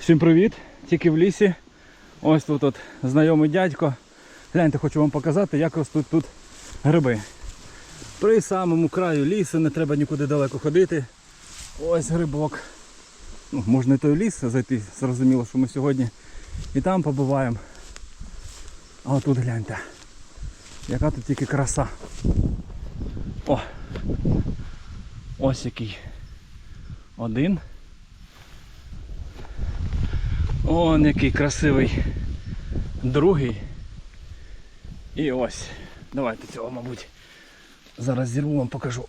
Всім привіт! Тільки в лісі. Ось тут от знайомий дядько. Гляньте, хочу вам показати, як ростуть тут гриби. При самому краю лісу, не треба нікуди далеко ходити. Ось грибок. Ну, можна і той ліс зайти, зрозуміло, що ми сьогодні і там побуваємо. А тут гляньте. Яка тут тільки краса. О! Ось який. Один. Он який красивий другий. І ось. Давайте цього, мабуть, зараз зірву вам покажу.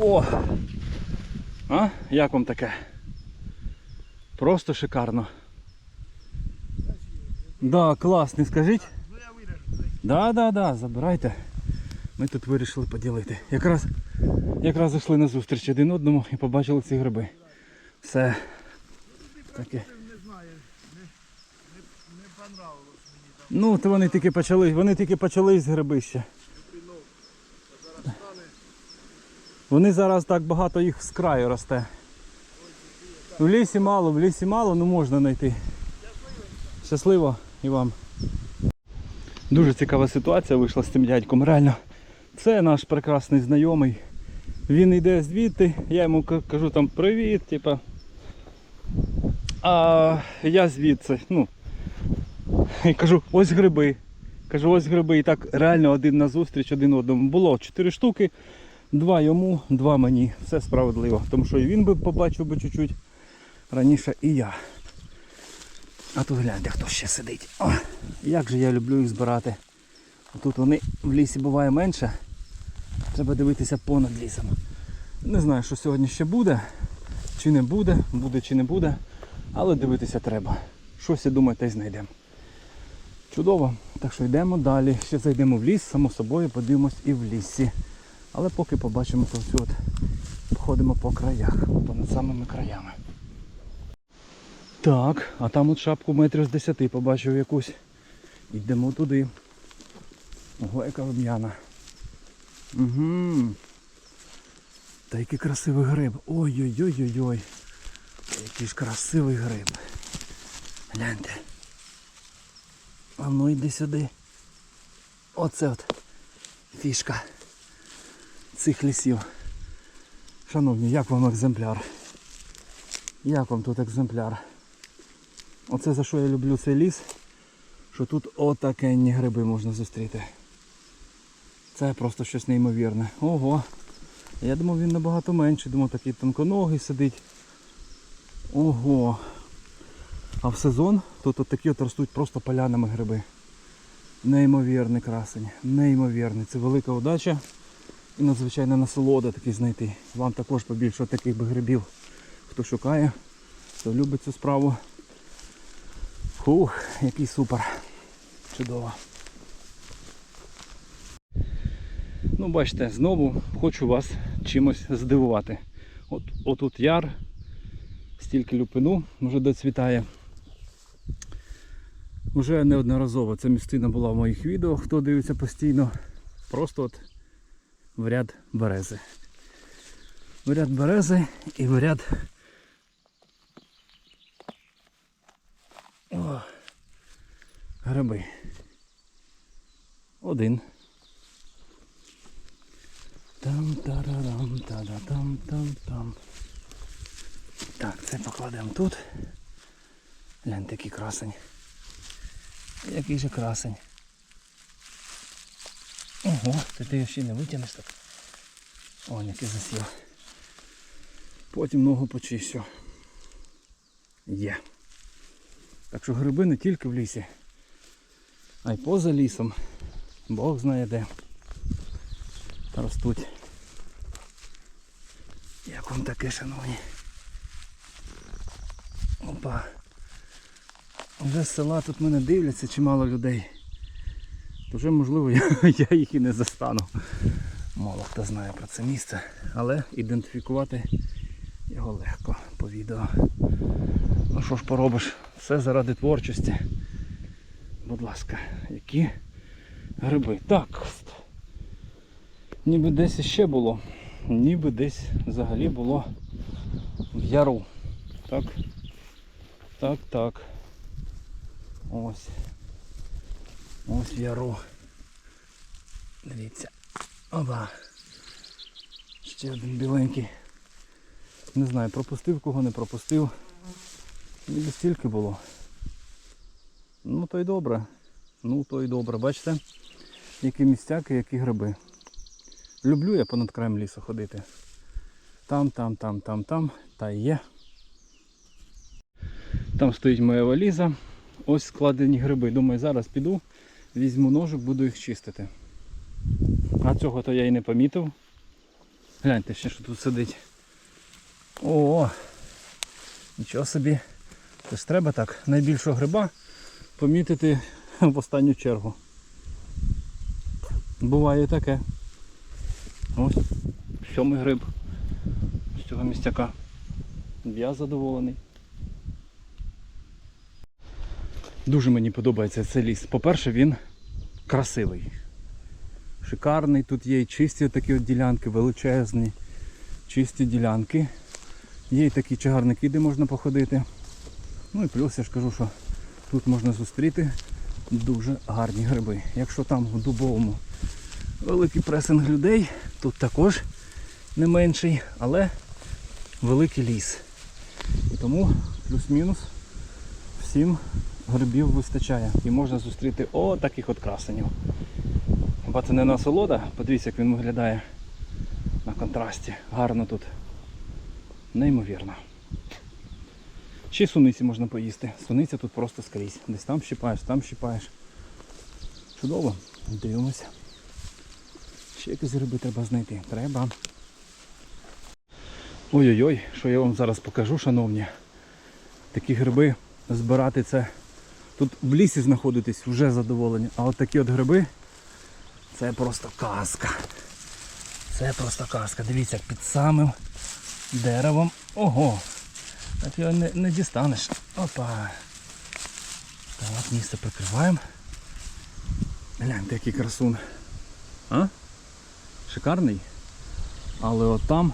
О! А? Як вам таке? Просто шикарно. Да, клас, не скажіть? Да, да, да, забирайте. Ми тут вирішили поділити. Якраз, якраз зайшли на зустріч один одному і побачили ці гриби. Все. Таке. Не знаю, не, не, не понравилось мені там Ну, то вони тільки почали, вони тільки почали з грибища. Вони зараз так багато їх з краю росте. В лісі мало, в лісі мало, ну можна знайти. Щасливо і вам. Дуже цікава ситуація вийшла з цим дядьком. Реально, це наш прекрасний знайомий. Він йде звідти, я йому кажу там привіт, типа. А я звідси. Ну, і кажу, ось гриби. Кажу, ось гриби. І так реально один на зустріч, один одному. Було чотири штуки. Два йому, два мені. Все справедливо. Тому що і він би побачив би чуть-чуть раніше, і я. А тут гляньте, хто ще сидить. О, як же я люблю їх збирати. Тут вони в лісі буває менше. Треба дивитися понад лісом. Не знаю, що сьогодні ще буде, чи не буде, буде чи не буде. Але дивитися треба. Щось я думаю, та й знайдемо. Чудово. Так що йдемо далі. Ще зайдемо в ліс, само собою подивимось і в лісі. Але поки побачимо то все от походимо по краях, понад самими краями. Так, а там от шапку метрів з 10 побачив якусь. Йдемо туди. Ого, яка рум'яна. Угу. Та який красивий гриб. Ой-ой-ой-ой-ой. Який ж красивий гриб. Гляньте. А ну йди сюди. Оце от фішка цих лісів. Шановні, як вам екземпляр? Як вам тут екземпляр? Оце за що я люблю цей ліс, що тут отакенні гриби можна зустріти. Це просто щось неймовірне. Ого! Я думав він набагато менший, думав такий тонконогий сидить. Ого! А в сезон тут от такі от ростуть просто полянами гриби. Неймовірний красень, неймовірний. Це велика удача і надзвичайна насолода такий знайти. Вам також побільше таких би грибів. Хто шукає, хто любить цю справу. Фух, який супер. Чудово. Ну, бачите, знову хочу вас чимось здивувати. От отут яр, стільки люпину вже доцвітає. Уже неодноразово ця місцина була в моїх відео, хто дивиться постійно. Просто от в ряд берези. В ряд берези і в ряд О, гриби. Один. Там тарарам та да там там там. Так, це покладемо тут. Гляньте, який красень. Який же красень. Ого, це ти його ще не витягнеш так. О, який засів. Потім ногу почищу. Є. Так що гриби не тільки в лісі, а й поза лісом. Бог знає де. Ростуть. Як вам таке, шановні? Опа. Вже з села тут мене дивляться чимало людей. То вже можливо я, я їх і не застану. Мало хто знає про це місце, але ідентифікувати його легко по відео. Ну що ж поробиш, все заради творчості. Будь ласка, які гриби. Так. Ніби десь іще було. Ніби десь взагалі було в яру. Так? Так, так. Ось. Ось яру. Дивіться. Оба. Ще один біленький. Не знаю, пропустив кого не пропустив. Ніби стільки було. Ну то й добре. Ну то й добре. Бачите? Які містяки, які гриби. Люблю я понад краєм лісу ходити. Там, там, там, там, там. Та є. Там стоїть моя валіза. Ось складені гриби. Думаю, зараз піду, візьму ножик, буду їх чистити. А цього то я і не помітив. Гляньте ще, що тут сидить. О, нічого собі. Це ж треба так найбільшого гриба помітити в останню чергу. Буває таке. Ось сьомий гриб з цього містяка. Я задоволений. Дуже мені подобається цей ліс. По-перше, він красивий. Шикарний. Тут є і чисті такі от ділянки, величезні, чисті ділянки. Є і такі чагарники, де можна походити. Ну і плюс я ж кажу, що тут можна зустріти дуже гарні гриби. Якщо там в дубовому великий пресинг людей, тут також не менший, але великий ліс. І тому плюс-мінус всім грибів вистачає. І можна зустріти о таких от красенів. Хіба це не насолода? Подивіться, як він виглядає на контрасті. Гарно тут. Неймовірно. Ще й суниці можна поїсти. Суниця тут просто скрізь. Десь там щипаєш, там щипаєш. Чудово. Дивимося. Ще якісь гриби треба знайти. Треба. Ой-ой-ой, що я вам зараз покажу, шановні. Такі гриби збирати це. Тут в лісі знаходитись вже задоволені. А от такі от гриби це просто казка. Це просто казка. Дивіться, під самим деревом. Ого! Так його не, не дістанеш. Опа. Так, місце прикриваємо. Гляньте, який красун. А? Шикарний. Але от там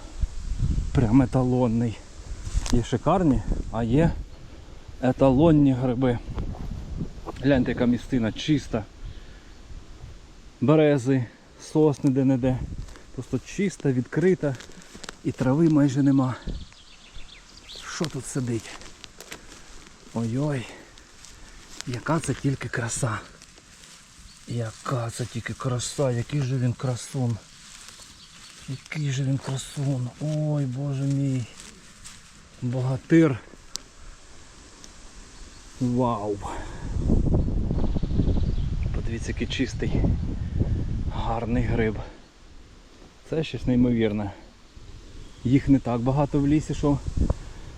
прям еталонний. Є шикарні, а є еталонні гриби. Гляньте, яка містина чиста. Берези, сосни де-не-де. Просто чиста, відкрита і трави майже нема. Що тут сидить? Ой-ой. Яка це тільки краса. Яка це тільки краса, який же він красун. Який же він красун. Ой, боже мій. Богатир. Вау. Подивіться, який чистий. Гарний гриб. Це щось неймовірне. Їх не так багато в лісі, що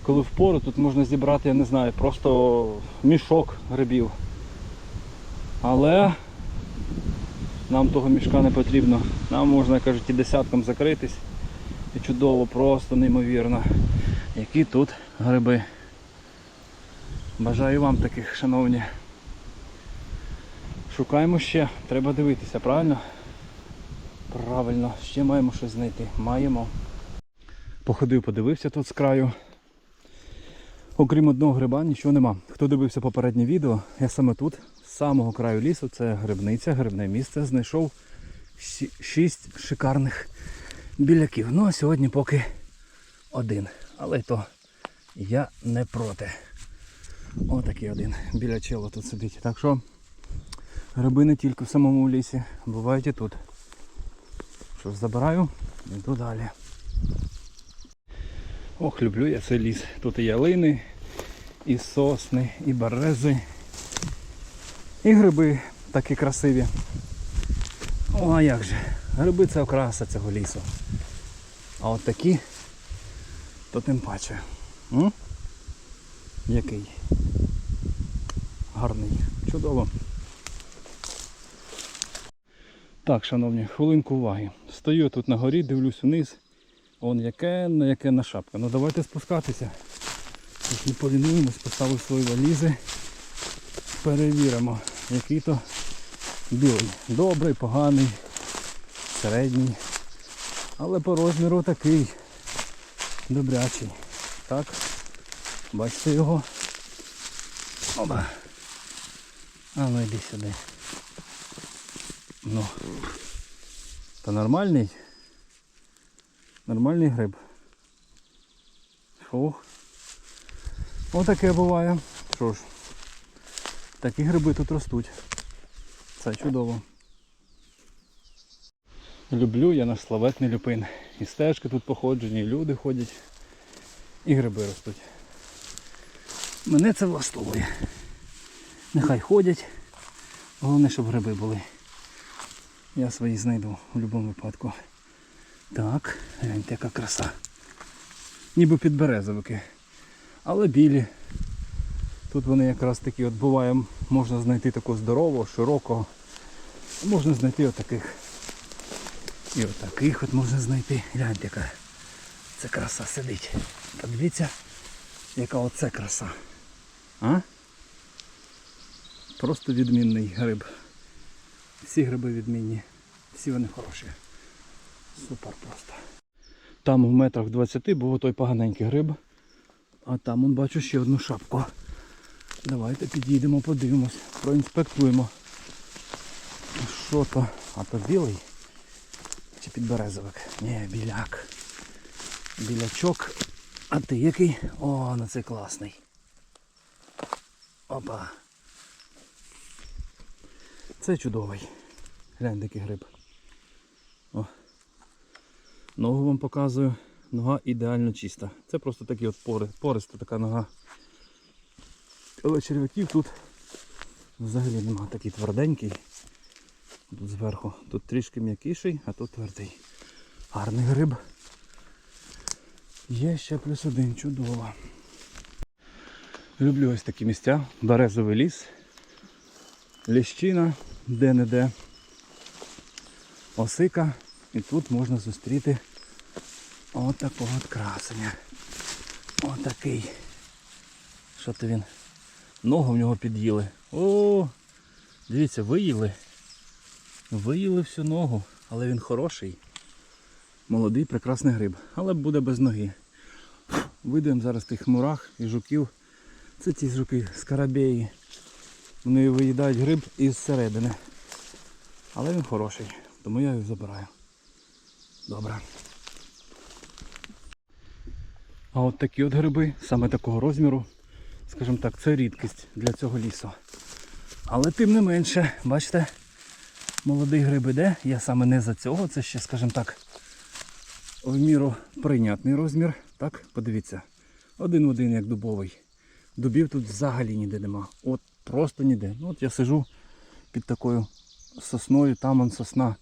коли впору тут можна зібрати, я не знаю, просто мішок грибів. Але нам того мішка не потрібно. Нам можна, кажуть, і десятком закритись. І чудово, просто неймовірно. Які тут гриби. Бажаю вам таких, шановні. Шукаємо ще, треба дивитися, правильно? Правильно, ще маємо щось знайти. Маємо. Походив, подивився тут з краю. Окрім одного гриба, нічого нема. Хто дивився попереднє відео, я саме тут, з самого краю лісу, це грибниця, грибне місце, знайшов сі- шість шикарних біляків. Ну а сьогодні поки один. Але то я не проти. Отакий один біля чела тут сидить. Так що гриби не тільки в самому лісі, бувають і тут. Що ж, забираю, йду далі. Ох, люблю я цей ліс. Тут і ялини, і сосни, і берези, і гриби такі красиві. О, а як же. Гриби це окраса цього лісу. А от такі, то тим паче. М? Який? Гарний. Чудово. Так, шановні, хвилинку уваги. Стою тут на горі, дивлюсь вниз. Вон яке на яке на шапка. Ну давайте спускатися. Тут не полінуємось, поставив свої валізи. Перевіримо, який то білий. Добрий, поганий, середній. Але по розміру такий добрячий. Так, бачите його. Оба. А ну йди сюди. Ну. Та нормальний. Нормальний гриб. Фух. Отаке буває. Що ж, такі гриби тут ростуть. Це чудово. Люблю я наш славетний люпин. І стежки тут походжені, і люди ходять, і гриби ростуть. Мене це влаштовує. Нехай ходять. Головне, щоб гриби були. Я свої знайду в будь-якому випадку. Так, гляньте, яка краса. Ніби підберезовики. Але білі. Тут вони якраз такі от буває, можна знайти такого здорового, широкого. Можна знайти отаких. І отаких от можна знайти. Гляньте, яка це краса сидить. Подивіться, яка оце краса. А? Просто відмінний гриб. Всі гриби відмінні. Всі вони хороші. Супер просто. Там в метрах 20 був той поганенький гриб. А там он бачу ще одну шапку. Давайте підійдемо, подивимось, проінспектуємо. Що то? А то білий? Чи підберезовик? Ні, біляк. Білячок. А ти який? О, ну це класний. Опа. Це чудовий. Глянь, який гриб. О. Ногу вам показую. Нога ідеально чиста. Це просто такі от пори, пориста така нога. Але черв'яків тут взагалі нема. Такий тверденький. Тут зверху. Тут трішки м'якіший, а тут твердий. Гарний гриб. Є ще плюс один, чудово. Люблю ось такі місця. Березовий ліс. Ліщина, де-не-де. Осика. І тут можна зустріти от такого от красення. Отакий. Що то він? Ногу в нього під'їли. О! Дивіться, виїли. Виїли всю ногу, але він хороший. Молодий, прекрасний гриб. Але буде без ноги. Видаємо зараз тих мурах і жуків. Це ті жуки скарабеї. Вони виїдають гриб із середини. Але він хороший, тому я його забираю. Добре. А от такі от гриби, саме такого розміру, скажімо так, це рідкість для цього лісу. Але тим не менше, бачите, молодий гриб іде, я саме не за цього, це ще, скажімо так, в міру прийнятний розмір. Так, подивіться. Один в один, як дубовий. Дубів тут взагалі ніде нема. От просто ніде. Ну, от я сижу під такою сосною, там он сосна.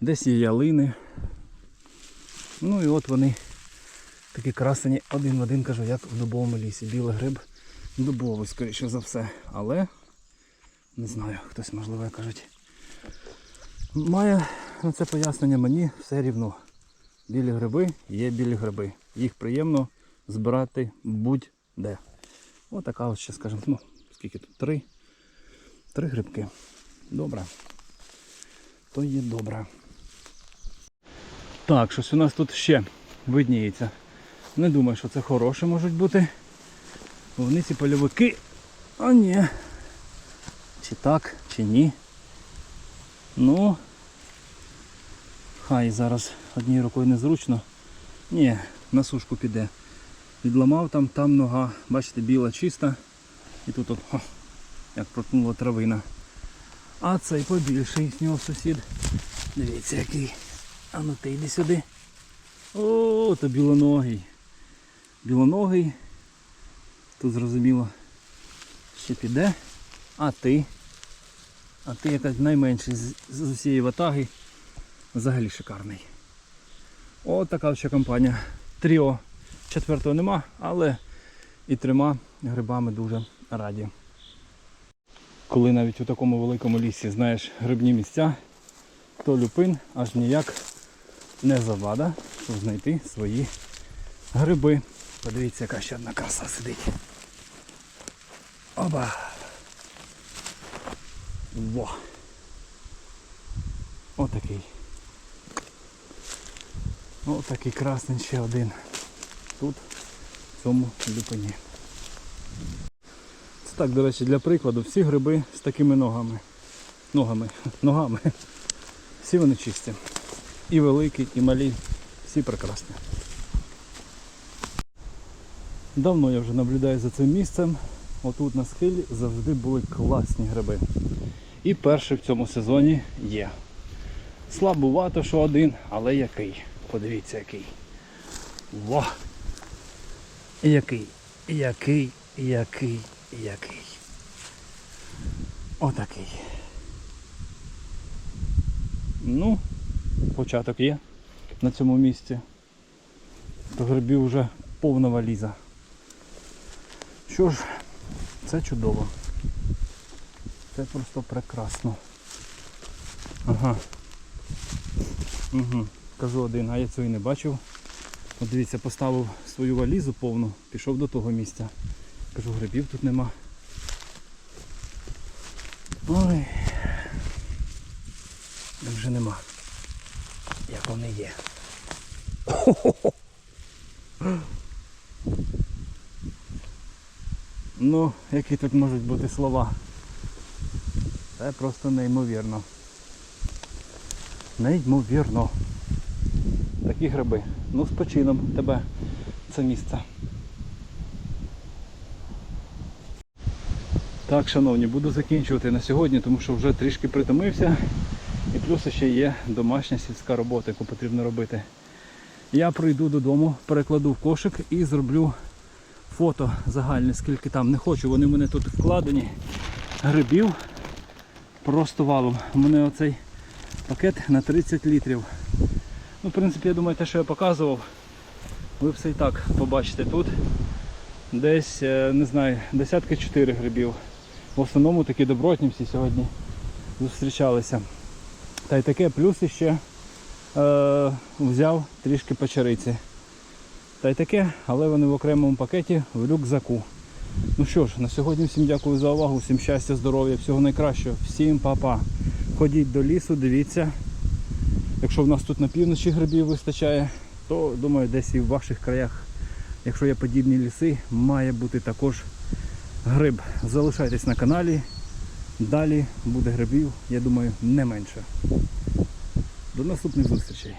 Десь є ялини. Ну і от вони такі красені один в один, кажу, як в дубовому лісі. Білий гриб дубовий, скоріше за все. Але не знаю, хтось можливо кажуть. Має на це пояснення мені все рівно. Білі гриби є білі гриби. Їх приємно збирати будь-де. Отака от ще, скажімо, ну, скільки тут? Три. Три грибки. Добре. То є добре. Так, щось у нас тут ще видніється. Не думаю, що це хороше можуть бути. Вони ці польовики. А ні. Чи так, чи ні. Ну, хай зараз однією рукою незручно. Ні, на сушку піде. Відламав там, там нога, бачите, біла чиста. І тут от, хо, як проткнула травина. А цей побільший з нього сусід. Дивіться який. А ну ти йди сюди. О, то білоногий. Білоногий. Тут зрозуміло ще піде. А ти? А ти якась найменший з, з усієї ватаги. Взагалі шикарний. От така ще компанія. Тріо. Четвертого нема, але і трьома грибами дуже раді. Коли навіть у такому великому лісі знаєш грибні місця, то люпин аж ніяк не завада, знайти свої гриби. Подивіться, яка ще одна краса сидить. Оба! Во! Отакий. Отакий красний ще один. Тут, в цьому люпині. Так, до речі, для прикладу, всі гриби з такими ногами. Ногами. Ногами. Всі вони чисті. І великі, і малі. Всі прекрасні. Давно я вже наблюдаю за цим місцем. Отут на схилі завжди були класні гриби. І перший в цьому сезоні є. Слабувато, що один, але який. Подивіться який. Во! Який, який, який, який. Отакий. Ну, початок є на цьому місці. То грибів вже повна валіза. Що ж, це чудово. Це просто прекрасно. Ага. Угу. Кажу один, а я цього і не бачив. От дивіться, поставив свою валізу повну, пішов до того місця. Кажу, грибів тут нема. Ой. Так вже нема. Як вони є. Ну, які тут можуть бути слова? Це просто неймовірно. Неймовірно. Такі гриби. Ну, з почином тебе це місце. Так, шановні, буду закінчувати на сьогодні, тому що вже трішки притомився. І плюс ще є домашня сільська робота, яку потрібно робити. Я прийду додому, перекладу в кошик і зроблю фото загальне, скільки там не хочу. Вони в мене тут вкладені. Грибів просто валом. У мене оцей пакет на 30 літрів. Ну, в принципі, я думаю, те, що я показував, ви все і так побачите тут. Десь, е, не знаю, десятки чотири грибів. В основному такі добротні всі сьогодні зустрічалися. Та й таке, плюс ще е, взяв трішки печериці. Та й таке, але вони в окремому пакеті в рюкзаку. Ну що ж, на сьогодні всім дякую за увагу, всім щастя, здоров'я, всього найкращого, всім па-па. Ходіть до лісу, дивіться. Якщо в нас тут на півночі грибів вистачає, то думаю десь і в ваших краях, якщо є подібні ліси, має бути також гриб. Залишайтесь на каналі. Далі буде грибів, я думаю, не менше. До наступних зустрічей.